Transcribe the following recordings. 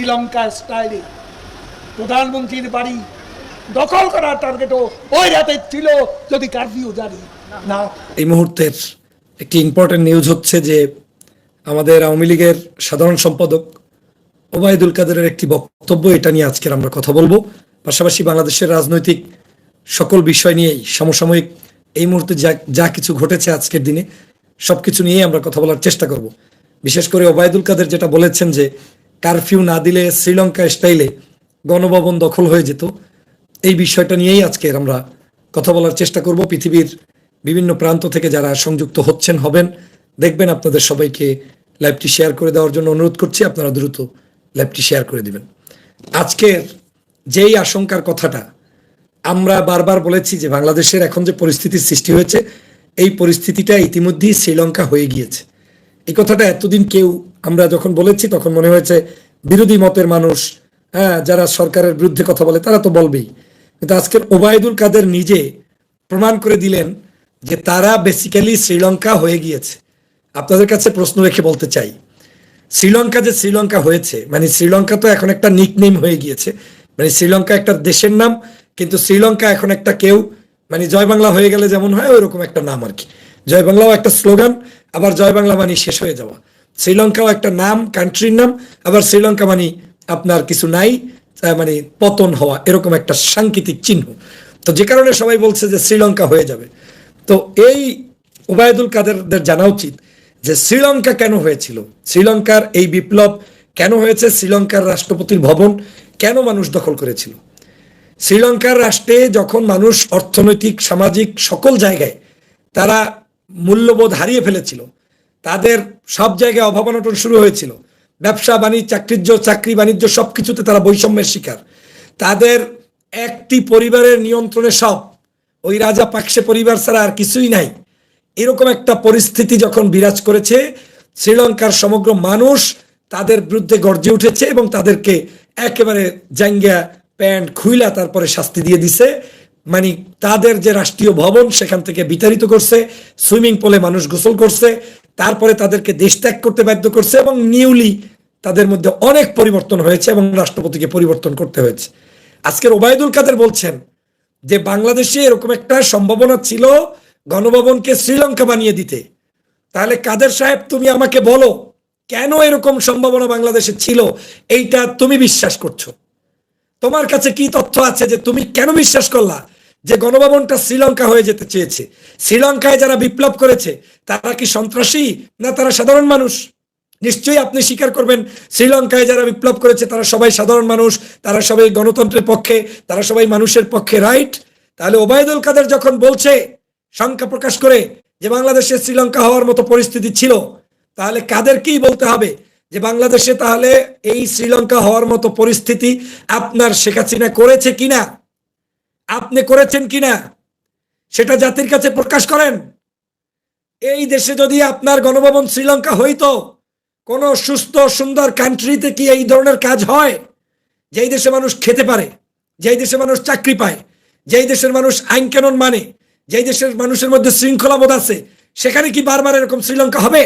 শ্রীলঙ্কা স্টাইলে প্রধানমন্ত্রীর বাড়ি দখল করার টার্গেটও ওই রাতে ছিল যদি কারফিউ জারি। না। এই মুহূর্তের একটি ইম্পর্টেন্ট নিউজ হচ্ছে যে আমাদের আওয়ামী লীগের সাধারণ সম্পাদক ওবায়দুল কাদেরের একটি বক্তব্য, এটা নিয়ে আজকের আমরা কথা বলব। পাশাপাশি বাংলাদেশের রাজনৈতিক সকল বিষয় নিয়েই সমসাময়িক এই মুহূর্তে যা যা কিছু ঘটেছে আজকের দিনে সব কিছু নিয়েই আমরা কথা বলার চেষ্টা করব। বিশেষ করে ওবায়দুল কাদের যেটা বলেছেন যে কারফিউ না দিলে শ্রীলঙ্কা স্টাইলে গণভবন দখল হয়ে যেত। এই বিষয়টা নিয়েই আজকের আমরা কথা বলার চেষ্টা করব। পৃথিবীর বিভিন্ন প্রান্ত থেকে যারা সংযুক্ত হচ্ছেন, হবেন, দেখবেন আপনাদের সবাইকে লাইভটি শেয়ার করে দেওয়ার জন্য অনুরোধ করছি। আপনারা দ্রুত লাইভটি শেয়ার করে দিবেন। আজকের যেই আশঙ্কার কথাটা, আমরা বারবার বলেছি যে বাংলাদেশের এখন যে পরিস্থিতির সৃষ্টি হয়েছে, এই পরিস্থিতিটা ইতিমধ্যেই শ্রীলঙ্কা হয়ে গিয়েছে। এই কথাটা এতদিন কেউ আমরা যখন বলেছি, তখন মনে হয়েছে বিরোধী মতের মানুষ হ্যাঁ যারা সরকারের বিরুদ্ধে কথা বলে, তারা তো বলবেই। কিন্তু আজকের ওবায়দুল কাদের নিজে প্রমাণ করে দিলেন যে তারা বেসিক্যালি শ্রীলঙ্কা হয়ে গিয়েছে। আপনাদের কাছে প্রশ্ন রেখে বলতে চাই, শ্রীলঙ্কা যে শ্রীলঙ্কা হয়েছে মানে শ্রীলঙ্কা তো এখন একটা নিকনেম হয়ে গিয়েছে মানে শ্রীলঙ্কা একটা দেশের নাম, কিন্তু শ্রীলঙ্কা এখন একটা কেউ মানে জয় বাংলা হয়ে গেলে যেমন হয়, ওইরকম একটা নাম আর কি। জয় বাংলাও একটা স্লোগান, আবার জয় বাংলা মানে শেষ হয়ে যাওয়া। শ্রীলঙ্কাও একটা নাম কান্ট্রির নাম, আবার শ্রীলঙ্কা মানে আপনার কিছু নাই মানে পতন হওয়া, এরকম একটা সাংকেতিক চিহ্ন। তো যে কারণে সবাই বলছে যে শ্রীলঙ্কা হয়ে যাবে। তো এই ওবায়দুল কাদেরদের জানা উচিত যে শ্রীলঙ্কা কেন হয়েছিল? শ্রীলঙ্কার এই বিপ্লব কেন হয়েছে? শ্রীলঙ্কার রাষ্ট্রপতির ভবন কেন মানুষ দখল করেছিল? শ্রীলঙ্কার রাষ্ট্রে যখন মানুষ অর্থনৈতিক, সামাজিক সকল জায়গায় তারা মূল্যবোধ হারিয়ে ফেলেছিল। তাদের সব জায়গায় অভাব অনটন শুরু হয়েছিল। ব্যবসা, বাণিজ্য, চাকরিজ্য, চাকরি, বাণিজ্য সব কিছুতে তারা বৈষম্যের শিকার। তাদের একটি পরিবারের নিয়ন্ত্রণে সব। ওই রাজা পাকসে পরিবার ছাড়া আর কিছুই নাই। এরকম একটা পরিস্থিতি যখন বিরাজ করেছে, শ্রীলঙ্কার সমগ্র মানুষ তাদের বিরুদ্ধে গর্জে উঠেছে এবং তাদেরকে একেবারে জাঙ্গিয়া প্যান্ট খুইলা তারপরে শাস্তি দিয়ে দিছে। মানে তাদের যে রাষ্ট্রীয় ভবন সেখান থেকে বিতাড়িত করছে, সুইমিং পুলে মানুষ গোসল করছে, তারপরে তাদেরকে দেশ ত্যাগ করতে বাধ্য করছে এবং নিউলি তাদের মধ্যে অনেক পরিবর্তন হয়েছে এবং রাষ্ট্রপতিকে পরিবর্তন করতে হয়েছে। আজকের ওবায়দুল কাদের বলছেন যে বাংলাদেশে এরকম একটা সম্ভাবনা ছিল গণভবনকে শ্রীলঙ্কা বানিয়ে দিতে। তাহলে কাদের সাহেব তুমি আমাকে বলো, কেন এরকম সম্ভাবনা বাংলাদেশে ছিল? এইটা তুমি বিশ্বাস করছ? তোমার কাছে কি তথ্য আছে যে তুমি কেন বিশ্বাস করলা যে গণভবনটা শ্রীলঙ্কা হয়ে যেতে চেয়েছে? শ্রীলঙ্কায় যারা বিপ্লব করেছে, তারা কি সন্ত্রাসী না তারা সাধারণ মানুষ? নিশ্চয়ই আপনি স্বীকার করবেন, শ্রীলঙ্কায় যারা বিপ্লব করেছে, তারা সবাই সাধারণ মানুষ, তারা সবাই গণতন্ত্রের পক্ষে, তারা সবাই মানুষের পক্ষে রাইট? তাহলে ওবায়দুল কাদের যখন বলছে, শঙ্কা প্রকাশ করে যে বাংলাদেশে শ্রীলঙ্কা হওয়ার মতো পরিস্থিতি ছিল, তাহলে কাদেরকেই বলতে হবে যে বাংলাদেশে তাহলে এই শ্রীলঙ্কা হওয়ার মতো পরিস্থিতি আপনার শেখ হাসিনা করেছে কিনা? আপনি করেছেন কিনা? সেটা জাতির কাছে প্রকাশ করেন। এই দেশে যদি আপনার গণভবন শ্রীলঙ্কা হইতো, কোন সুস্থ, সুন্দর কান্ট্রিতে কি এই ধরনের কাজ হয়? যেই দেশে মানুষ খেতে পারে, যেই দেশে মানুষ চাকরি পায়, যেই দেশের মানুষ আইন কানুন মানে যেই দেশের মানুষের মধ্যে শৃঙ্খলাবোধ আছে, সেখানে কি বারবার এরকম শ্রীলঙ্কা হবে?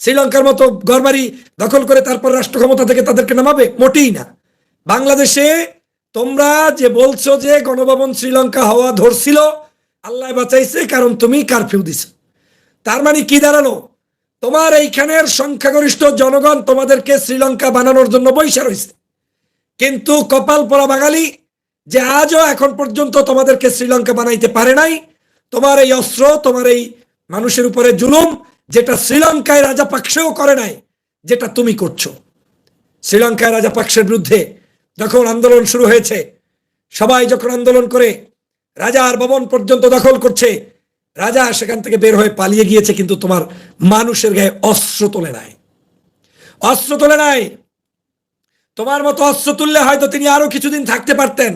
শ্রীলঙ্কার মতো গড়বাড়ি দখল করে তারপর রাষ্ট্র ক্ষমতা থেকে তাদেরকে নামাবে, মোটেই না। বাংলাদেশে তোমরা যে বলছো যে গণভবন শ্রীলঙ্কা হওয়া ধরছিল, আল্লাহ বাঁচাইছে, কারণ তুমি কারফিউ দিছ। তার মানে কি দাঁড়াল? তোমার এইখানের সংখ্যাগরিষ্ঠ জনগণ তোমাদেরকে শ্রীলঙ্কা বানানোর জন্য বৈশা রয়েছে। কিন্তু কপাল পরা বাঙালি যে আজও এখন পর্যন্ত তোমাদেরকে শ্রীলঙ্কা বানাইতে পারে নাই, তোমার এই অস্ত্র, তোমার এই মানুষের উপরে জুলুম যেটা শ্রীলঙ্কায় রাজাপাকসেও করে নাই, যেটা তুমি করছ। শ্রীলঙ্কায় রাজাপাকসের বিরুদ্ধে যখন আন্দোলন শুরু হয়েছে, সবাই যখন আন্দোলন করে, রাজার ভবন পর্যন্ত দখল করছে, রাজা সেখান থেকে বের হয়ে পালিয়ে গিয়েছে, কিন্তু তোমার মানুষের গায়ে অস্ত্র তোলে নাই। অস্ত্র তোলে নাই। তোমার মতো অস্ত্র তুললে হয়তো তিনি আরও কিছুদিন থাকতে পারতেন,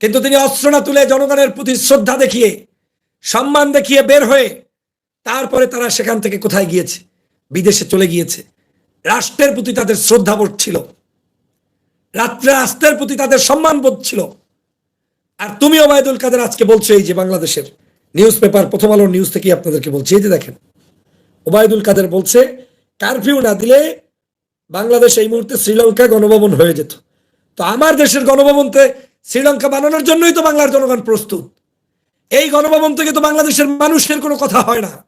কিন্তু তিনি অস্ত্র না তুলে জনগণের প্রতি শ্রদ্ধা দেখিয়ে, সম্মান দেখিয়ে বের হয়ে তারপরে তারা সেখান থেকে কোথায় গিয়েছে? বিদেশে চলে গিয়েছে। রাষ্ট্রের প্রতি তাদের শ্রদ্ধাবোধ ছিল। রাষ্ট্রের প্রতি তাদের সম্মানবোধ ছিল। আর তুমি, ওবায়দুল কাদের, আজকে বলছো এই যে বাংলাদেশের নিউজ পেপার, প্রথম আলোর নিউজ থেকে আপনাদেরকে বলছি। এই যে দেখেন, ওবায়দুল কাদের বলছে, কারফিউ না দিলে বাংলাদেশ এই মুহূর্তে শ্রীলঙ্কা গণভবন হয়ে যেত। তো আমার দেশের গণভবনতে শ্রীলঙ্কা বানানোর জন্যই তো বাংলার জনগণ প্রস্তুত। এই গণভবন থেকে তো বাংলাদেশের মানুষের কোনো কথা হয় না।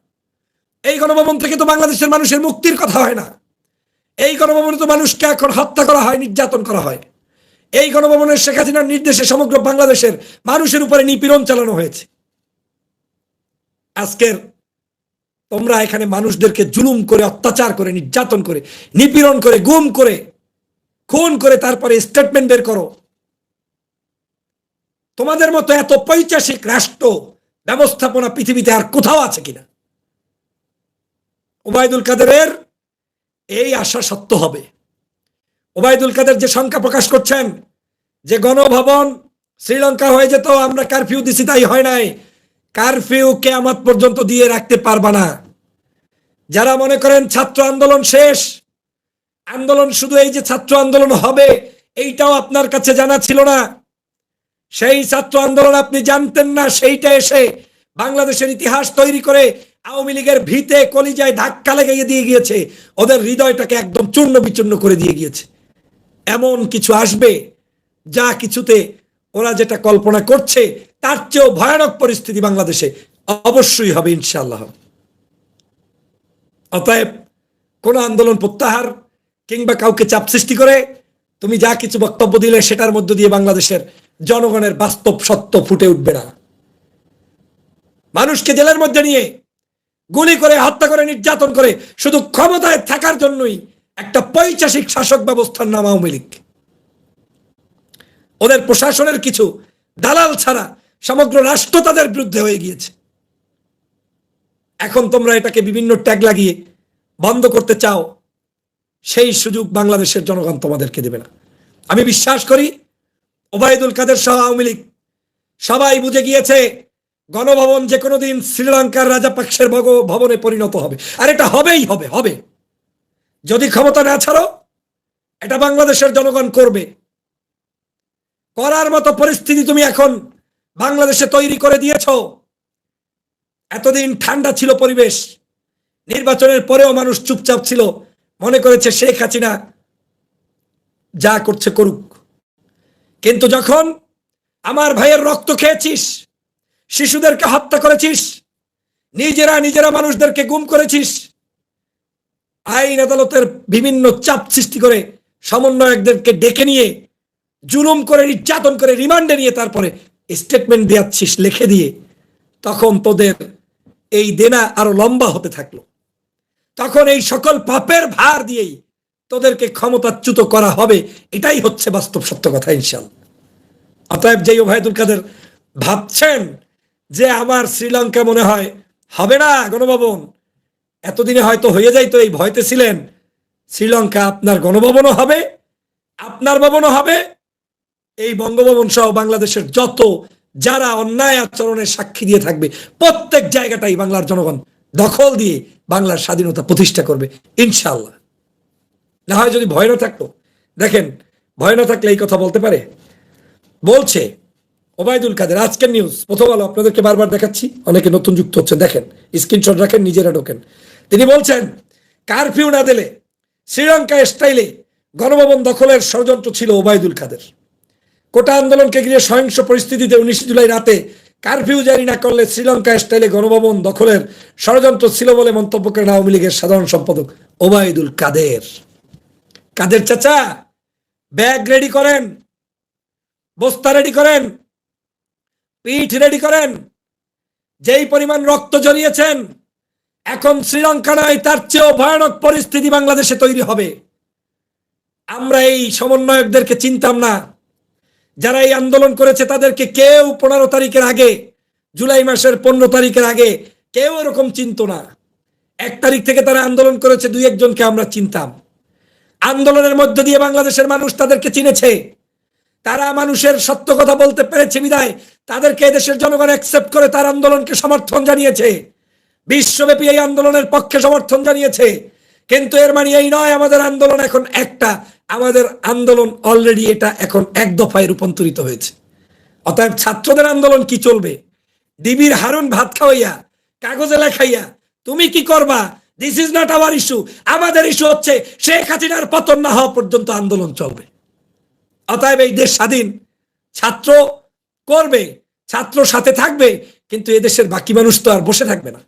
এই গণভবন থেকে তো বাংলাদেশের মানুষের মুক্তির কথা হয় না। এই গণভবনে তো মানুষকে এখন হত্যা করা হয়, নির্যাতন করা হয়। এই গণভবনের শেখ হাসিনার নির্দেশে সমগ্র বাংলাদেশের মানুষের উপরে নিপীড়ন চালানো হয়েছে। আজকের তোমরা এখানে মানুষদেরকে জুলুম করে, অত্যাচার করে, নির্যাতন করে, নিপীড়ন করে, গুম করে, খুন করে তারপরে স্টেটমেন্ট বের করো। তোমাদের মতো এত পৈচাসিক রাষ্ট্র ব্যবস্থাপনা পৃথিবীতে আর কোথাও আছে কিনা? ওবায়দুল কাদেরের এই আশা সত্য হবে। ওবায়দুল কাদের যে শঙ্কা প্রকাশ করছেন, যে গণভবন শ্রীলঙ্কা হয়ে যেত, আমরা কারফিউ দিছি, তাই হয় নাই। কারফিউ কেয়ামত পর্যন্ত দিয়ে রাখতে পারবা না। যারা মনে করেন ছাত্র আন্দোলন শেষ, আন্দোলন শুধু এই যে ছাত্র আন্দোলন হবে, এইটাও আপনার কাছে জানা ছিল না। সেই ছাত্র আন্দোলন আপনি জানতেন না, সেইটা এসে বাংলাদেশের ইতিহাস তৈরি করে আওয়ামী লীগের ভিতে কলিজায় ধাক্কা লেগে দিয়ে গিয়েছে। ওদের হৃদয়টাকে একদম চূর্ণ বিচূর্ণ করে দিয়ে গিয়েছে। এমন কিছু আসবে, যা কিছুতে ওরা যেটা কল্পনা করছে, তার চেয়েও ভয়ানক পরিস্থিতি বাংলাদেশে অবশ্যই হবে, ইনশাআল্লাহ। অতএব কোন আন্দোলন প্রত্যাহার কিংবা কাউকে চাপ সৃষ্টি করে, তুমি যা কিছু বক্তব্য দিলে সেটার মধ্য দিয়ে বাংলাদেশের জনগণের বাস্তব সত্য ফুটে উঠবে না। মানুষকে জেলের মধ্যে নিয়ে গুলি করে, হত্যা করে, নির্যাতন করে, শুধু ক্ষমতায় থাকার জন্যই একটা পৈচাসিক শাসক ব্যবস্থার নাম আওয়ামী লীগ। ওদের প্রশাসনের কিছু দালাল ছাড়া সমগ্র রাষ্ট্র তাদের বিরুদ্ধে হয়ে গিয়েছে। এখন তোমরা এটাকে বিভিন্ন ট্যাগ লাগিয়ে বন্ধ করতে চাও, সেই সুযোগ বাংলাদেশের জনগণ তোমাদেরকে দেবে না। আমি বিশ্বাস করি, ওবায়দুল কাদের সহ আওয়ামী লীগ সবাই বুঝে গিয়েছে গণভবন যে কোনো দিন শ্রীলঙ্কার রাজাপাক্ষের ভবনে পরিণত হবে। আর এটা হবেই হবে হবে। যদি ক্ষমতা না ছাড়ো, এটা বাংলাদেশের জনগণ করবে। করার মতো পরিস্থিতি তুমি এখন বাংলাদেশে তৈরি করে দিয়েছ। এতদিন ঠান্ডা ছিল পরিবেশ, নির্বাচনের পরেও মানুষ চুপচাপ ছিল। মনে করেছে শেখ হাসিনা যা করছে করুক। কিন্তু যখন আমার ভাইয়ের রক্ত খেয়েছিস শিশুদেরকে হত্যা করেছিস? নিজেরা নিজেরা মানুষদেরকে গুম করেছিস? আইন আদালতের বিভিন্ন চাপ সৃষ্টি করে সমন্বয়কদেরকে ডেকে নিয়ে, জুলুম করে, নির্যাতন করে, রিমান্ডে নিয়ে তারপরে স্টেটমেন্ট দিয়াচ্ছিস, লিখে দিয়ে। তখন তোদের এই দেনা আরও লম্বা হতে থাকল। তখন এই সকল পাপের ভার দিয়েই তোদেরকে ক্ষমতাচ্যুত করা হবে। এটাই হচ্ছে বাস্তব সত্য কথা ইনশাল অতএব যে ওবায়দুল কাদের ভাবছেন যে আমার শ্রীলঙ্কা মনে হয় হবে না গণভবন। এতদিনে হয়তো হয়ে যাইতো এই ভয়তে ছিলেন। শ্রীলঙ্কা আপনার গণভবনও হবে, আপনার ভবনও হবে। এই বঙ্গভবন সহ বাংলাদেশের যত, যারা অন্যায় আচরণের সাক্ষী দিয়ে থাকবে, প্রত্যেক জায়গাটাই বাংলার জনগণ দখল দিয়ে বাংলার স্বাধীনতা প্রতিষ্ঠা করবে ইনশাল্লাহ না হয় যদি ভয় না থাকতো। দেখেন, ভয় না থাকলে এই কথা বলতে পারে? বলছে ওবায়দুল কাদের, আজকের নিউজ প্রথম আলো আপনাদেরকে বারবার দেখাচ্ছি। অনেকে নতুন যুক্ত হচ্ছে দেখেন স্ক্রিনশট রাখেন, নিজেরা ঢোকেন। তিনি বলছেন, কারফিউ না দিলে শ্রীলঙ্কা স্টাইলে গণভবন দখলের ষড়যন্ত্র ছিল ওবায়দুল কাদের। কোটা আন্দোলনকে ঘিরে সহিংস পরিস্থিতিতে উনিশ জুলাই রাতে কারফিউ জারি না করলে শ্রীলঙ্কা স্টাইলে গণভবন দখলের ষড়যন্ত্র ছিল বলে মন্তব্য করেন আওয়ামী লীগের সাধারণ সম্পাদক ওবায়দুল কাদের। কাদের চাচা, ব্যাগ রেডি করেন, বস্তা রেডি করেন পিঠ রেডি করেন। যেই পরিমাণ রক্ত জড়িয়েছেন, এখন শ্রীলঙ্কা নয়, তার চেয়েও ভয়ানক পরিস্থিতি বাংলাদেশে তৈরি হবে। আমরা এই সমন্বয়কদেরকে চিনতাম না। যারা এই আন্দোলন করেছে, তাদেরকে কেউ পনেরো তারিখের আগে, জুলাই মাসের পনেরো তারিখের আগে কেউ এরকম চিনত না। এক তারিখ থেকে তারা আন্দোলন করেছে, দুই একজনকে আমরা চিনতাম। আন্দোলনের মধ্য দিয়ে বাংলাদেশের মানুষ তাদেরকে চিনেছে। তারা মানুষের সত্য কথা বলতে পেরেছে বিদায়। তাদেরকে দেশের জনগণ অ্যাকসেপ্ট করে তার আন্দোলনকে সমর্থন জানিয়েছে। বিশ্বব্যাপী এই আন্দোলনের পক্ষে সমর্থন জানিয়েছে। কিন্তু এর মানে এই নয়, আমাদের আন্দোলন এখন একটা। আমাদের আন্দোলন অলরেডি এটা এখন এক দফায় রূপান্তরিত হয়েছে। অতএব ছাত্রদের আন্দোলন কি চলবে? ডিবির হারুন ভাত খাওয়াইয়া, কাগজে লেখাইয়া, তুমি কি করবা? This is not our issue আমাদের ইস্যু হচ্ছে শেখ হাসিনার পতন না হওয়া পর্যন্ত আন্দোলন চলবে। অতএব এই দেশ স্বাধীন। ছাত্র করবে ছাত্র সাথে থাকবে, কিন্তু এদেশের বাকি মানুষ তো আর বসে থাকবে না।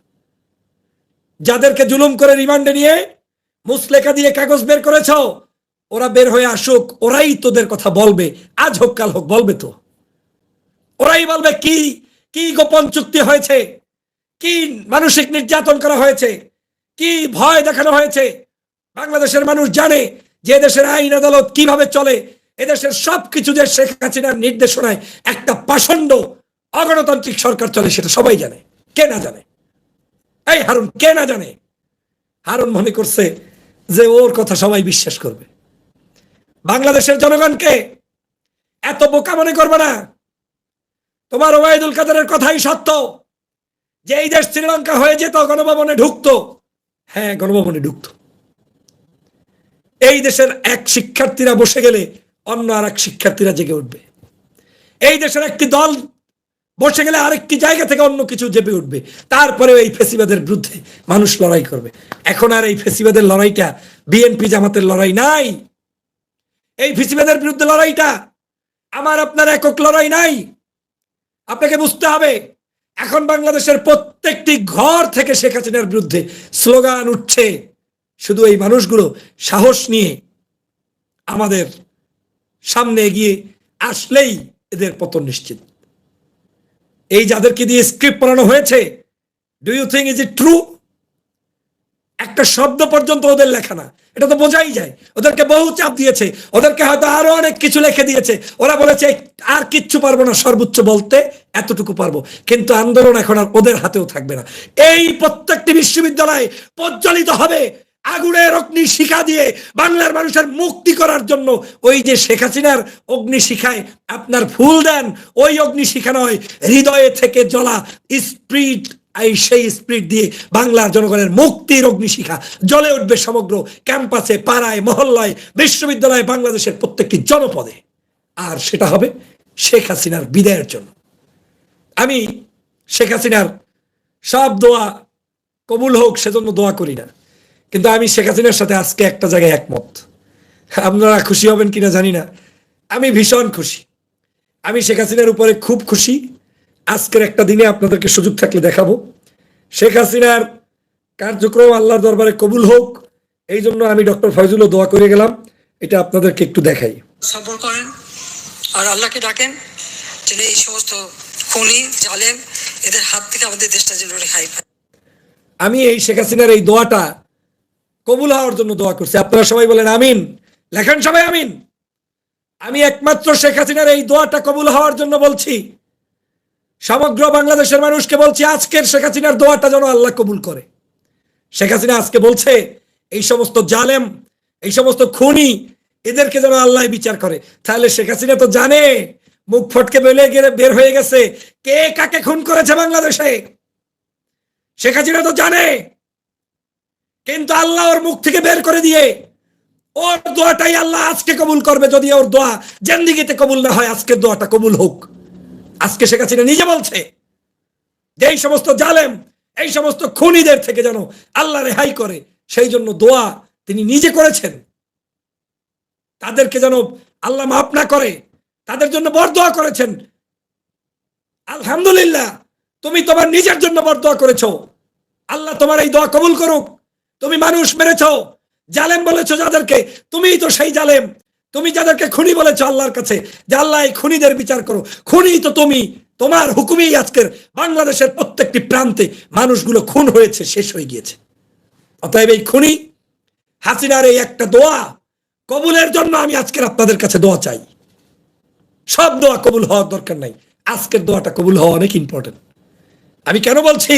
যাদেরকে জুলুম করে রিমান্ডে নিয়ে মুসলেখা দিয়ে কাগজ বের করেছ, ওরা বের হয়ে আসুক, ওরাই তোদের কথা বলবে, আজ হোক, কাল হোক, বলবে তো। ওরাই বলবে কি কি গোপন চুক্তি হয়েছে, কি মানসিক নির্যাতন করা হয়েছে, কি ভয় দেখানো হয়েছে। বাংলাদেশের মানুষ জানে যে দেশের আইন আদালত কীভাবে চলে এদেশের সবকিছু যে শেখ হাসিনার নির্দেশনায় একটা পাষণ্ড অগণতান্ত্রিক সরকার চলে, সেটা সবাই জানে। কে না জানে? এই হারুন, কে না জানে? হারুন মনে করছে যে ওর কথা সবাই বিশ্বাস করবে। বাংলাদেশের জনগণকে এত বোকা মনে করবে না। তোমার ওবায়দুল কাদেরের কথাই সত্য। যে এই দেশ শ্রীলঙ্কা হয়ে যেত, গণভবনে ঢুকতো। হ্যাঁ গণভবনে ঢুকতো। এই দেশের এক শিক্ষার্থীরা বসে গেলে অন্য আর এক শিক্ষার্থীরা জেগে উঠবে। এই দেশের একটি দল বসে গেলে আরেকটি জায়গা থেকে অন্য কিছু জেপে উঠবে। তারপরেও এই ফেসিবাদের বিরুদ্ধে মানুষ লড়াই করবে। এখন আর এই ফেসিবাদের লড়াইটা বিএনপি জামাতের লড়াই নাই। এই ফেসিবাদের বিরুদ্ধে লড়াইটা আমার, আপনার একক লড়াই নাই। আপনাকে বুঝতে হবে, এখন বাংলাদেশের প্রত্যেকটি ঘর থেকে শেখ হাসিনার বিরুদ্ধে স্লোগান উঠছে। শুধু এই মানুষগুলো সাহস নিয়ে আমাদের সামনে এগিয়ে আসলেই এদের পতন নিশ্চিত। এই যাদেরকে দিয়ে স্ক্রিপ্ট বানানো হয়েছে do you think is it true একটা শব্দ পর্যন্ত ওদের লেখা না। এটা তো বোঝাই যায়। ওদেরকে বহু চাপ দিয়েছে। ওদেরকে হয়তো আরও অনেক কিছু লিখে দিয়েছে। ওরা বলেছে, আর কিচ্ছু পারব না, সর্বোচ্চ বলতে এতটুকু পারব। কিন্তু আন্দোলন এখন আর ওদের হাতেও থাকবে না। এই প্রত্যেকটি বিশ্ববিদ্যালয়ে প্রজ্বলিত হবে আগুনের অগ্নি শিখা দিয়ে বাংলার মানুষের মুক্তি করার জন্য ওই যে শেখ হাসিনার অগ্নি শিখায় আপনার ফুল দেন, ওই অগ্নি শিখা নয়, হৃদয়ে থেকে জ্বলা স্প্রিট, এই সেই স্পিরিট দিয়ে বাংলার জনগণের মুক্তির অগ্নিশিখা জ্বলে উঠবে সমগ্র ক্যাম্পাসে, পাড়ায়, মহল্লায়, বিশ্ববিদ্যালয়ে, বাংলাদেশের প্রত্যেকটি জনপদে। আর সেটা হবে শেখ হাসিনার বিদায়ের জন্য। আমি শেখ হাসিনার সব দোয়া কবুল হোক, সেজন্য দোয়া করি না। কিন্তু আমি শেখ হাসিনার সাথে আজকে একটা জায়গায় একমত। আপনারা খুশি হবেন কিনা জানি না। আমি ভীষণ খুশি। আমি শেখ হাসিনার উপরে খুব খুশি। আজকের একটা দিনে আপনাদেরকে সুযোগ থাকলে দেখাবো। শেখ হাসিনার কার্যক্রম আল্লাহর দরবারে কবুল হোক এই জন্য আমি ডক্টর ফয়জুলও দোয়া করে গেলাম। এটা আপনাদেরকে একটু দেখাই। সফর করেন আর আল্লাহকে ডাকেন যেন এই সমস্ত খুনি জালেম এদের হাত থেকে আমাদের দেশটা যেন রেহাই পায়। আমি এই শেখ হাসিনার এই দোয়াটা কবুল হওয়ার জন্য দোয়া করছি। আপনারা সবাই বলেন আমিন। লেখেন সবাই আমিন। আমি একমাত্র শেখ হাসিনার এই দোয়াটা কবুল হওয়ার জন্য বলছি। সমগ্র বাংলাদেশের মানুষকে বলছি, আজকের শেখ হাসিনার দোয়াটা যেন আল্লাহ কবুল করে। শেখ হাসিনা আজকে বলছে, এই সমস্ত জালেম, এই সমস্ত খুনি, এদেরকে যেন আল্লাহ বিচার করে। তাহলে শেখ হাসিনা তো জানে, মুখ ফটকে বেলে গেলে বের হয়ে গেছে। কে কাকে খুন করেছে বাংলাদেশে? শেখ হাসিনা তো জানে। কিন্তু আল্লাহ ওর মুখ থেকে বের করে দিয়ে, ওর দোয়াটাই আল্লাহ আজকে কবুল করবে, যদি ওর দোয়া জেন্দিগিতে কবুল না হয়, আজকের দোয়াটা কবুল হোক। আজকে শেখ হাসিনা নিজে বলছে, যে এই সমস্ত জালেম, এই সমস্ত খুনিদের থেকে যেন আল্লাহ রেহাই করে, সেই জন্য দোয়া তিনি নিজে করেছেন। তাদেরকে যেন আল্লাহ মাফ না করে, তাদের জন্য বর দোয়া করেছেন। আলহামদুলিল্লাহ, তুমি তোমার নিজের জন্য বর দোয়া করেছ। আল্লাহ তোমার এই দোয়া কবুল করুক। তুমি মানুষ মেরেছ, জালেম বলেছ যাদেরকে, তুমিই তো সেই জালেম। তুমি যাদেরকে খুনি বলেছ আল্লাহর কাছে, যে আল্লাহ খুনিদের বিচার করো। খুনি তো তুমি, তোমার হুকুমেই আজকের বাংলাদেশের প্রত্যেকটি প্রান্তে মানুষগুলো খুন হয়েছে, শেষ হয়ে গিয়েছে। অতএব এই খুনি, হাসিনার এই একটা দোয়া, কবুলের জন্য আমি আজকের আপনাদের কাছে দোয়া চাই। সব দোয়া কবুল হওয়ার দরকার নাই। আজকের দোয়াটা কবুল হওয়া অনেক ইম্পর্টেন্ট আমি কেন বলছি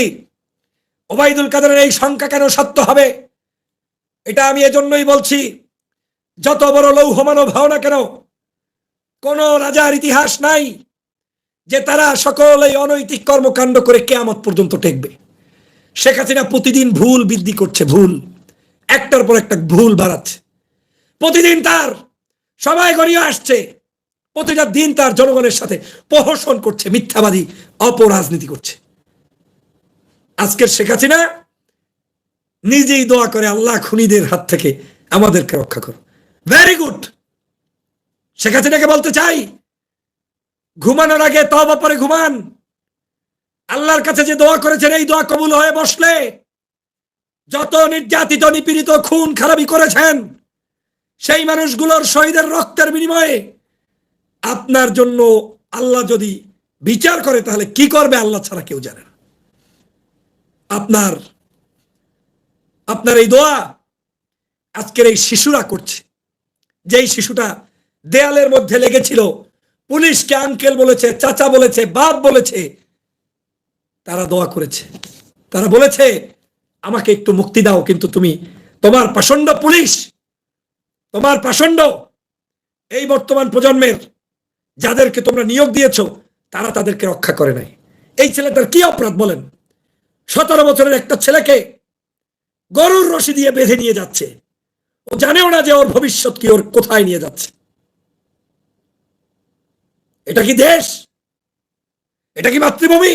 ওবায়দুল কাদেরের এই সংখ্যা কেন সত্য হবে? এটা আমি এজন্যই বলছি, যত বড় লৌহ মানব হও না কেন, কোন রাজার ইতিহাস নাই যে তারা সকল এই অনৈতিক কর্মকাণ্ড করে কেয়ামত পর্যন্ত টেকবে। শেখ হাসিনা প্রতিদিন ভুল বৃদ্ধি করছে, ভুল। একটার পর একটা ভুল বাড়াচ্ছে। প্রতিদিন তার সবাই গড়িয়ে আসছে, প্রতিটা দিন তার জনগণের সাথে প্রহসন করছে, মিথ্যাবাদী, অপরাজনীতি করছে। আজকের শেখ হাসিনা, নিজেই দোয়া করে আল্লাহ খুনিদের হাত থেকে আমাদেরকে রক্ষা করো ভেরি গুড শেখ হাসিনাকে বলতে চাই, ঘুমানোর আগে তবা পরে ঘুমান। আল্লাহর কাছে যে দোয়া করেছেন, এই দোয়া কবুল হয়ে বসলে যত নির্যাতিত, নিপীড়িত, খুন, খারাপি করেছেন, সেই মানুষগুলোর শহীদের রক্তের বিনিময়ে আপনার জন্য আল্লাহ যদি বিচার করে, তাহলে কি করবে আল্লাহ ছাড়া কেউ জানে না। আপনার আপনার এই দোয়া আজকের এই শিশুরা করছে। যেই শিশুটা দেয়ালের মধ্যে লেগেছিল, পুলিশকে আঙ্কেল বলেছে, চাচা বলেছে, বাপ বলেছে, তারা দোয়া করেছে। তারা বলেছে, আমাকে একটু মুক্তি দাও, কিন্তু তুমি তোমার পাষণ্ড পুলিশ, তোমার পাষণ্ড এই বর্তমান প্রজন্মের যাদেরকে তোমরা নিয়োগ দিয়েছ, তারা তাদেরকে রক্ষা করে নাই। এই ছেলেটার কি অপরাধ বলেন? সতেরো বছরের একটা ছেলেকে গরুর রশি দিয়ে বেঁধে নিয়ে যাচ্ছে। ও জানেও না যে ওর ভবিষ্যৎ কি, ওর কোথায় নিয়ে যাচ্ছে। এটা কি দেশ? এটা কি মাতৃভূমি?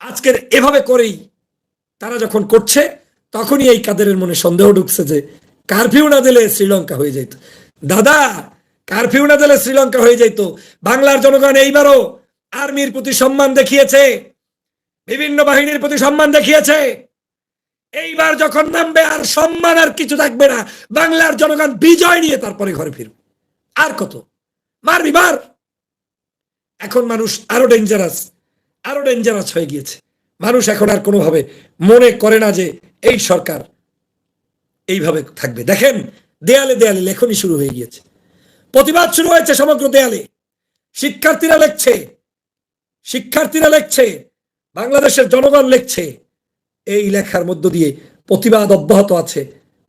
আজকের এভাবে করেই তারা যখন করছে, তখনই এই কাদের মনে সন্দেহ ঢুকছে যে কারফিউ না দিলে শ্রীলঙ্কা হয়ে যেত। দাদা, কারফিউ না দিলে শ্রীলঙ্কা হয়ে যেত। বাংলার জনগণ এইবারও আর্মির প্রতি সম্মান দেখিয়েছে। বিভিন্ন বাহিনীর প্রতি সম্মান দেখিয়েছে। এইবার যখন নামবে, আর সম্মান আর কিছু থাকবে না। বাংলার জনগণ বিজয় নিয়ে তারপরে ঘরে ফিরবে। আর কত? মারবি, মার! এখন মানুষ আরও ডেঞ্জারাস আরও ডেঞ্জারাস হয়ে গিয়েছে। মানুষ এখন আর কোনোভাবে মনে করে না যে এই সরকার এইভাবে থাকবে। দেখেন, দেয়ালে দেয়ালে লেখনি শুরু হয়ে গিয়েছে। প্রতিবাদ শুরু হয়েছে সমগ্র দেয়ালে। শিক্ষার্থীরা লেখছে শিক্ষার্থীরা লেখছে বাংলাদেশের জনগণ লেখছে, এই লেখার মধ্য দিয়ে প্রতিবাদ অব্যাহত আছে।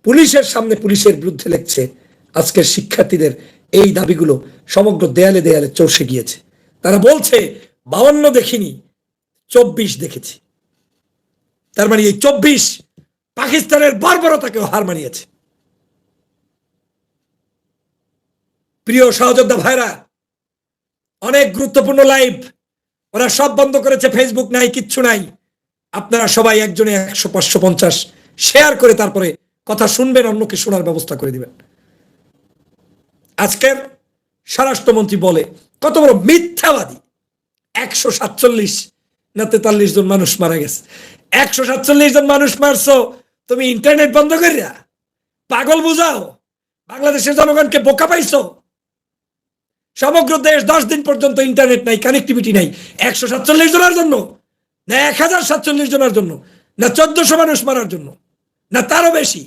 পুলিশের সামনে পুলিশের বিরুদ্ধে লেখছে, আজকের শিক্ষার্থীদের এই দাবিগুলো সমগ্র দেয়ালে দেয়ালে চষে গিয়েছে। তারা বলছে, বাউন্ন দেখিনি, চব্বিশ দেখেছি। তার মানে এই চব্বিশ পাকিস্তানের বর্বরতাকেও হার মানিয়েছে। প্রিয় সহযোদ্ধা ভাইরা, অনেক গুরুত্বপূর্ণ লাইভ ওরা সব বন্ধ করেছে ফেসবুক নাই, কিচ্ছু নাই। আপনারা সবাই একজনে একশো, পাঁচশো, পঞ্চাশ শেয়ার করে তারপরে কথা শুনবেন, অন্যকে শোনার ব্যবস্থা করে দিবেন। আজকের স্বরাষ্ট্রমন্ত্রী বলে, কত বড় মিথ্যাবাদী। একশো সাতচল্লিশ না তেতাল্লিশ জন মানুষ মারা গেছে। একশো সাতচল্লিশ জন মানুষ মারছো, তুমি ইন্টারনেট বন্ধ করিয়া। পাগল বুঝাও, বাংলাদেশের জনগণকে বোকা পাইছো। সমগ্র দেশ দশ দিন পর্যন্ত ইন্টারনেট নাই কানেক্টিভিটি নাই। একশো সাতচল্লিশ জনের জন্য, না এক হাজার সাতচল্লিশ জনের জন্য, না চোদ্দশো মানুষ মারার জন্য, না তারও বেশি।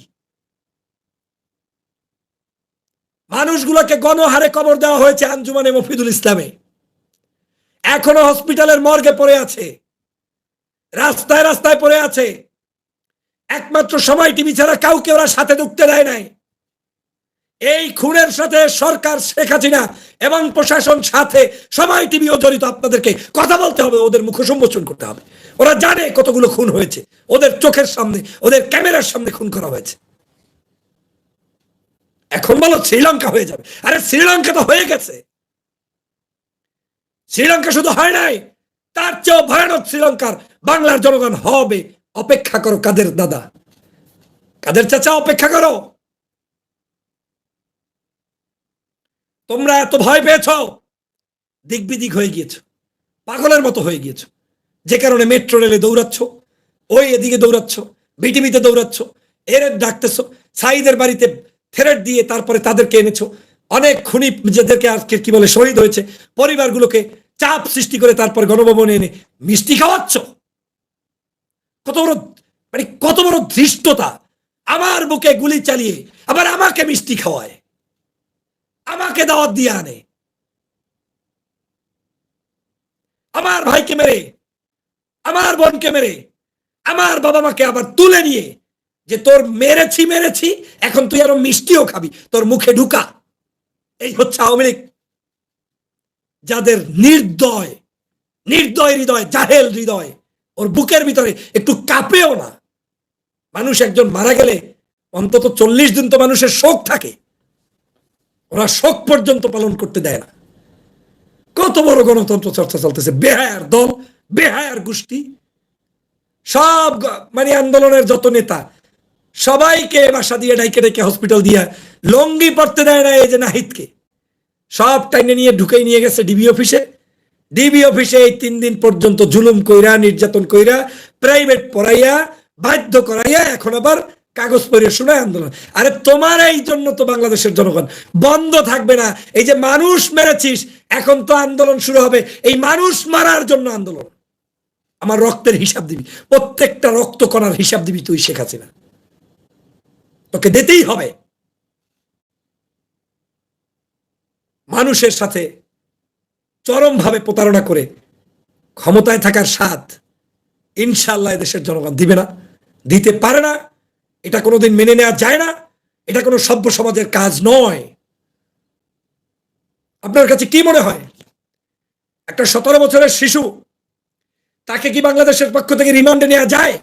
মানুষগুলোকে গণহারে কবর দেওয়া হয়েছে আঞ্জুমানে মফিদুল ইসলামে। এখনও হসপিটালের মর্গে পড়ে আছে। রাস্তায় রাস্তায় পড়ে আছে। একমাত্র সময় টিভি ছাড়া কাউকে ওরা সাথে ঢুকতে দেয় নাই। এই খুনের সাথে সরকার শেখ হাসিনা এবং প্রশাসন সাথে সময় টিভিও জড়িত। আপনাদেরকে কথা বলতে হবে, ওদের মুখ সম্বোচন করতে হবে। ওরা জানে কতগুলো খুন হয়েছে। ওদের চোখের সামনে, ওদের ক্যামেরার সামনে খুন করা হয়েছে। এখন বলো শ্রীলঙ্কা হয়ে যাবে। আরে শ্রীলঙ্কা তো হয়ে গেছে। শ্রীলঙ্কা শুধু হয় নাই, তার চেয়েও ভয়ানক শ্রীলঙ্কার বাংলার জনগণ হবে। অপেক্ষা করো কাদের দাদা। কাদের চাচা, অপেক্ষা করো। তোমরা এত ভয় পেয়েছ? দিক বিদিক হয়ে গিয়েছ। পাগলের মতো হয়ে গিয়েছ। যে কারণে মেট্রো রেলে দৌড়াচ্ছ, ওই এদিকে দৌড়াচ্ছ বিটিভিতে দৌড়াচ্ছ, এর ডাকতেছ সাইদের বাড়িতে থেরেট দিয়ে তারপরে তাদেরকে এনেছো। অনেক খুনি যাদেরকে আজকে কি বলে শহীদ হয়েছে। পরিবারগুলোকে চাপ সৃষ্টি করে তারপর গণভবনে এনে মিষ্টি খাওয়াচ্ছ। কত বড় মানে কত বড় ধৃষ্টতা। আমার বুকে গুলি চালিয়ে আবার আমাকে মিষ্টি খাওয়ায়। আমাকে দাওয়াত দিয়ে আনে। আমার ভাইকে মেরে, আমার বোনকে মেরে, আমার বাবা মাকে আবার তুলে নিয়ে যে তোর মেরেছি মেরেছি, এখন তুই আরও মিষ্টিও খাবি, তোর মুখে ঢুকা। এই হচ্ছে আওয়ামী লীগ। যাদের নির্দয় নির্দয় হৃদয়, জাহেল হৃদয়, ওর বুকের ভিতরে একটু কাঁপেও না। মানুষ একজন মারা গেলে অন্তত চল্লিশ দিন তো মানুষের শোক থাকে। ওরা শোক পর্যন্ত পালন করতে দেয় না। কত বড় গণতন্ত্র চর্চা চলতেছে। বেহায়ার দল, বেহায়ার গোষ্ঠী, সব মানে আন্দোলনের যত নেতা, সবাইকে বাসা দিয়ে ডাইকে ডাইকে হসপিটাল দিয়া লঙ্গি পড়তে দেয় না এই যে নাহিদকে। সব টাইনে নিয়ে ঢুকেই নিয়ে গেছে ডিবি অফিসে ডিবি অফিসে এই তিন দিন পর্যন্ত জুলুম কইরা, নির্যাতন কইরা প্রাইভেট পড়াইয়া, বাধ্য করাইয়া এখন আবার কাগজ পড়িয়ে শোনায় আন্দোলন। আরে তোমার এই জন্য তো বাংলাদেশের জনগণ বন্ধ থাকবে না। এই যে মানুষ মেরেছিস, এখন তো আন্দোলন শুরু হবে। এই মানুষ মারার জন্য আন্দোলন। আমার রক্তের হিসাব দিবি। প্রত্যেকটা রক্ত করার হিসাব দিবি তুই, শেখ হাসিনা। তোকে দিতেই হবে। মানুষের সাথে চরমভাবে প্রতারণা করে ক্ষমতায় থাকার স্বাদ ইনশাল্লাহ দেশের জনগণ দিবে না, দিতে পারে না। এটা কোনোদিন মেনে নেওয়া যায় না। এটা কোনো সভ্য সমাজের কাজ নয়। আপনার কাছে কি মনে হয়? একটা সতেরো বছরের শিশু, তাকে কি বাংলাদেশের পক্ষ থেকে রিমান্ডে নেওয়া যায়?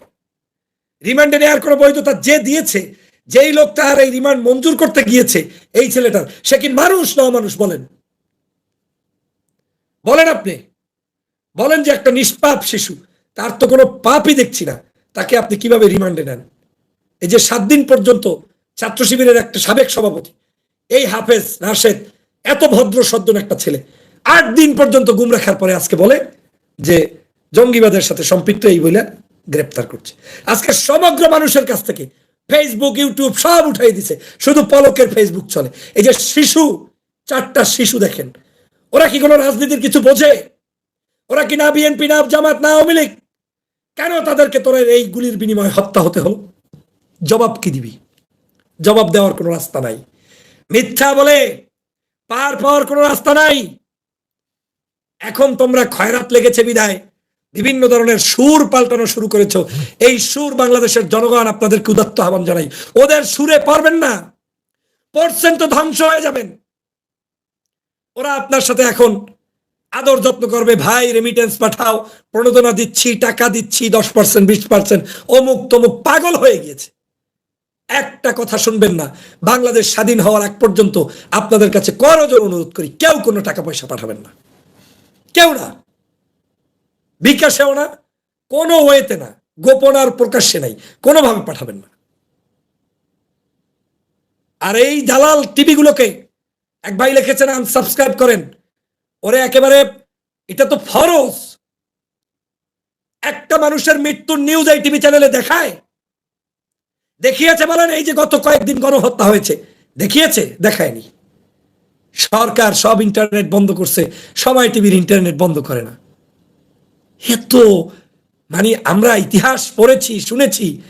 রিমান্ডে নেওয়ার কোনো বৈধতা যে দিয়েছে, যেই লোক তার এই রিমান্ড মঞ্জুর করতে গিয়েছে, এই ছেলেটার, সে কি মানুষ না মানুষ বলেন? বলেন আপনি। বলেন যে একটা নিষ্পাপ শিশু, তার তো কোনো পাপই দেখছি না। তাকে আপনি কীভাবে রিমান্ডে নেন? এই যে সাত দিন পর্যন্ত ছাত্র শিবিরের একটা সাবেক সভাপতি, এই হাফেজ রাশেদ এত ভদ্র সদ্য একটা ছেলে, আট দিন পর্যন্ত গুম রাখার পরে আজকে বলে যে জঙ্গিবাদের সাথে সম্পৃক্ত এই বলে গ্রেপ্তার করছে। আজকে সমগ্র মানুষের কাছ থেকে ফেসবুক ইউটিউব সব উঠাই দিছে, শুধু পলকের ফেসবুক চলে। এই যে শিশু, চারটা শিশু দেখেন, ওরা কি কোনো রাজনীতির কিছু বোঝে? ওরা কি না বিএনপি, না জামাত, না আওয়ামী লীগ? কেন তাদেরকে তোর এই গুলির বিনিময়ে হত্যা হতে হলো? জবাব কি দিবি? জবাব দেওয়ার কোনো রাস্তা নাই। মিথ্যা বলে পার পাওয়ার কোনো রাস্তা নাই। এখন তোমরা খয়রাত লেগেছে বিদায়। বিভিন্ন ধরনের সুর পাল্টানো শুরু করেছ। এই সুর বাংলাদেশের জনগণ আপনাদেরকে উদাত্ত আহ্বান জানাই। ওদের সুরে পারবেন না। পড়ছেন তো ধ্বংস হয়ে যাবেন। ওরা আপনার সাথে এখন আদর যত্ন করবে। ভাই রেমিটেন্স পাঠাও। প্রণোদনা দিচ্ছি, টাকা দিচ্ছি, দশ পার্সেন্ট বিশ পার্সেন্ট অমুক তমুক পাগল হয়ে গিয়েছে। একটা কথা শুনবেন না। বাংলাদেশ স্বাধীন হওয়ার এক পর্যন্ত আপনাদের কাছে করজোর অনুরোধ করি, কেউ কোনো টাকা পয়সা পাঠাবেন না। কেউ না। বিকাশেও না, কোনো ওয়েতে না, গোপন আর প্রকাশ্যে নাই, কোনোভাবে পাঠাবেন না। আর এই দালাল টিভিগুলোকে এক ভাই লিখেছেন আনসাবস্ক্রাইব করেন। ওরে একেবারে, এটা তো ফরজ। একটা মানুষের মৃত্যুর নিউজ এই টিভি চ্যানেলে দেখায়? দেখিয়েছে বলেন, এই যে গত কয়েকদিন গণহত্যা হয়েছে। দেখিয়েছে? দেখায়নি। সরকার সব ইন্টারনেট বন্ধ করছে সময় টিভির ইন্টারনেট বন্ধ করে না। এত মানে আমরা ইতিহাস পড়েছি, শুনেছি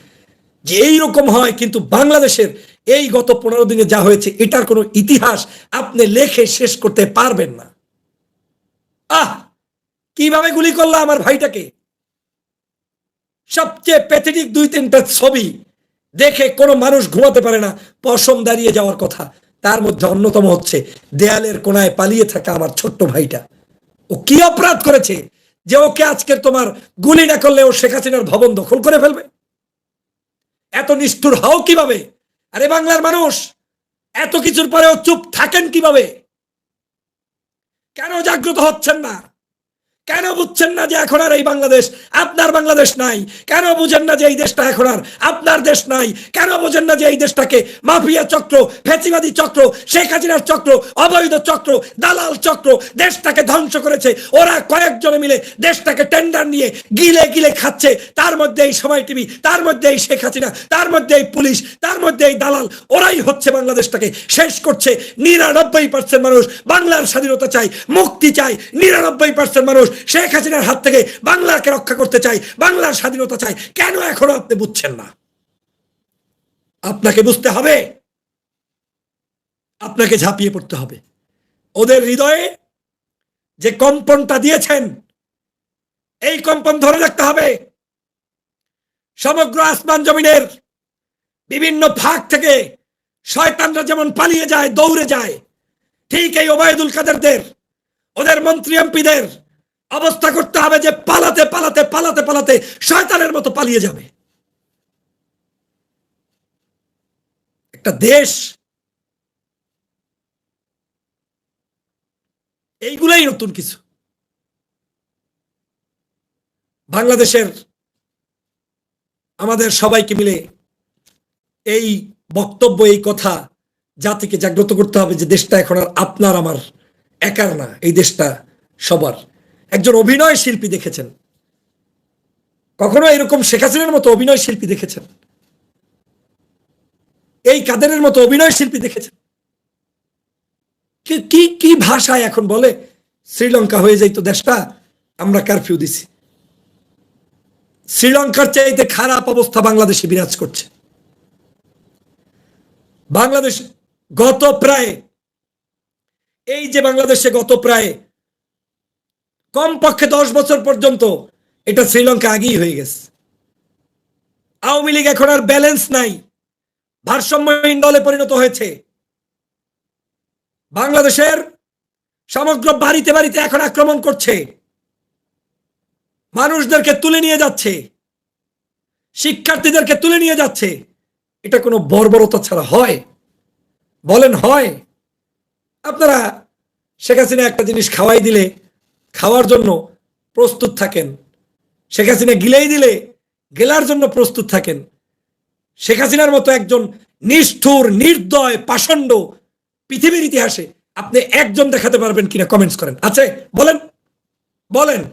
যে এই রকম হয়, কিন্তু বাংলাদেশের এই গত পনেরো দিনে যা হয়েছে, এটার কোনো ইতিহাস আপনি লেখে শেষ করতে পারবেন না। আহ! কীভাবে গুলি করল আমার ভাইটাকে? সবচেয়ে প্যাথেটিক দুই তিনটা ছবি দেখে কোনো মানুষ ঘুমাতে পারে না। পশম দাঁড়িয়ে যাওয়ার কথা। তার মধ্যে অন্যতম হচ্ছে, দেয়ালের কোনায় পালিয়ে থাকা আমার ছোট্ট ভাইটা। ও কি অপরাধ করেছে যে ওকে আজকের তোমার গুলি না করলে ও শেখ হাসিনার ভবন দখল করে ফেলবে? এত নিষ্ঠুর হও কীভাবে? আরে বাংলার মানুষ, এত কিছুর পরেও চুপ থাকেন কীভাবে? কেন জাগ্রত হচ্ছেন না? কেন বুঝছেন না যে এখন আর এই বাংলাদেশ? আপনার বাংলাদেশ নাই। কেন বুঝেন না যে এই দেশটা এখন আর? আপনার দেশ নাই। কেন বুঝেন না যে এই দেশটাকে মাফিয়া চক্র, ফেসিবাদী চক্র, শেখ হাসিনার চক্র, অবৈধ চক্র, দালাল চক্র দেশটাকে ধ্বংস করেছে। ওরা কয়েকজনে মিলে দেশটাকে টেন্ডার নিয়ে গিলে গিলে খাচ্ছে। তার মধ্যে এই সময় টিভি, তার মধ্যে এই শেখ হাসিনা, তার মধ্যে এই পুলিশ, তার মধ্যে এই দালাল, ওরাই হচ্ছে বাংলাদেশটাকে শেষ করছে। নিরানব্বই পার্সেন্ট মানুষ বাংলার স্বাধীনতা চাই মুক্তি চাই নিরানব্বই পার্সেন্ট মানুষ শেখ হাসিনার হাত থেকে বাংলাকে রক্ষা করতে চাই, বাংলার স্বাধীনতা চাই, কেন এখনও আপনি বুঝছেন না? আপনাকে বুঝতে হবে, আপনাকে ঝাঁপিয়ে পড়তে হবে। ওদের হৃদয়ে যে কম্পনটা দিয়েছেন, এই কম্পন ধরে রাখতে হবে। সমগ্র আসমান জমিনের বিভিন্ন ফাঁক থেকে শয়তানরা যেমন পালিয়ে যায়, দৌড়ে যায়, ঠিক এই ওবায়দুল কাদেরদের, ওদের মন্ত্রী এমপিদের অবস্থা করতে হবে যে পালাতে পালাতে পালাতে পালাতে শয়তানের মতো পালিয়ে যাবে। একটা দেশ, এইগুলাই নতুন কিছু। বাংলাদেশের আমাদের সবাইকে মিলে এই বক্তব্য, এই কথা জাতিকে জাগ্রত করতে হবে যে দেশটা এখন আর আপনার, আমার একার না, এই দেশটা সবার। একজন অভিনয় শিল্পী দেখেছেন। কখনো এরকম শেখ হাসিনার মতো অভিনয় শিল্পী দেখেছেন? এই কাদেরের মতো অভিনয় শিল্পী দেখেছেন? কি- কি ভাষায় এখন বলে, শ্রীলঙ্কা হয়ে যাইতো দেশটা, আমরা কারফিউ দিছি। শ্রীলঙ্কার চাইতে খারাপ অবস্থা বাংলাদেশে বিরাজ করছে। বাংলাদেশ গত প্রায়, এই যে বাংলাদেশে গত প্রায় কমপক্ষে দশ বছর পর্যন্ত এটা শ্রীলঙ্কা আগেই হয়ে গেছে। আওয়ামী লীগ এখন আর ব্যালেন্স নাই। ভারসাম্যহীন দলে পরিণত হয়েছে। বাংলাদেশের সমগ্র বাড়িতে বাড়িতে এখন আক্রমণ করছে। মানুষদেরকে তুলে নিয়ে যাচ্ছে। শিক্ষার্থীদেরকে তুলে নিয়ে যাচ্ছে। এটা কোনো বর্বরতা ছাড়া হয়। বলেন হয়। আপনারা শেখ হাসিনা একটা জিনিস খাওয়াই দিলে খাওয়ার জন্য প্রস্তুত থাকেন। শেখ হাসিনা গিলেই দিলে গেলার জন্য প্রস্তুত থাকেন। শেখ হাসিনার মতো একজন নিষ্ঠুর, নির্দয়, পাষণ্ড পৃথিবীর ইতিহাসে আপনি একজন দেখাতে পারবেন কিনা কমেন্টস করেন। আছে? বলেন? বলেন।